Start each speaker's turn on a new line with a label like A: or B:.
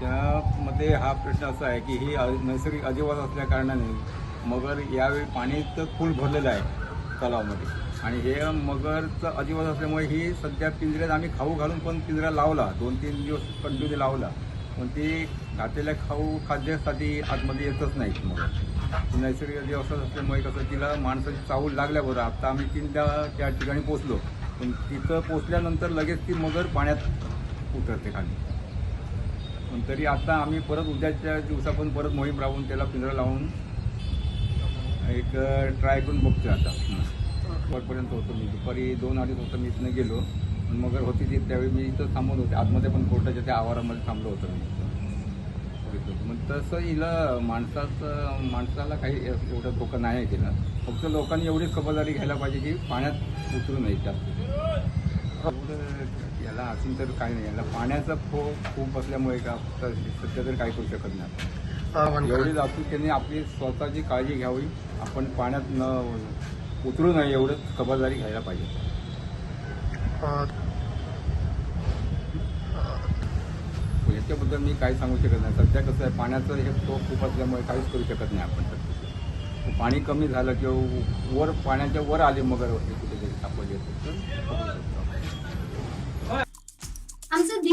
A: त्यामध्ये हा प्रश्न असा आहे की ही नैसर्गिक अजिबात असल्या कारणाने मगर यावेळी पाणी तर फुल भरलेलं आहे तलावामध्ये. आणि हे मगरचं अजिबात असल्यामुळे ही सध्या पिंजऱ्यात आम्ही खाऊ घालून पण पिंजरा लावला. दोन तीन दिवस कंटिन्यू लावला. पण ती घातलेल्या खाऊ खाद्यासाठी आतमध्ये येतच नाही मगर. नैसर्गिक अधिवास असल्यामुळे कसं तिला माणसाची चावूल लागल्याबरोबर आता आम्ही तीनदा त्या ठिकाणी पोचलो पण तिथं पोचल्यानंतर लगेच ती मगर पाण्यात उतरते खाली. पण तरी आता आम्ही परत उद्याच्या दिवसापासून परत मोहीम राहून त्याला पिंजरा लावून एक ट्राय करून बघतो आता. वरपर्यंत होतो मी. दुपारी दोन अडीच होतं मी इथनं गेलो. पण मगर होती ती त्यावेळी मी इथं थांबत होते. आतमध्ये पण कोर्टाच्या त्या आवारामध्ये थांबलो होतो मी होतं. मग तसं हिला माणसाचं माणसाला काही एवढा धोका नाही आहे फक्त लोकांनी एवढीच खबरदारी घ्यायला पाहिजे की पाण्यात उतरू नये जास्त. याला असून तर काय नाही. याला पाण्याचा खो खूप असल्यामुळे का तर सध्या तर काय करू शकत नाही. एवढीच आपण त्यांनी आपली स्वतःची काळजी घ्यावी. आपण पाण्यात न उतरू नये एवढंच खबरदारी घ्यायला पाहिजे. याच्याबद्दल मी काही सांगू शकत नाही. सध्या कसं आहे पाण्याचं हे फ्लो खूप असल्यामुळे काहीच करू शकत नाही आपण. सध्या पाणी कमी झालं किंवा वर पाण्याच्या वर आले मगर होते कुठेतरी सापडले तर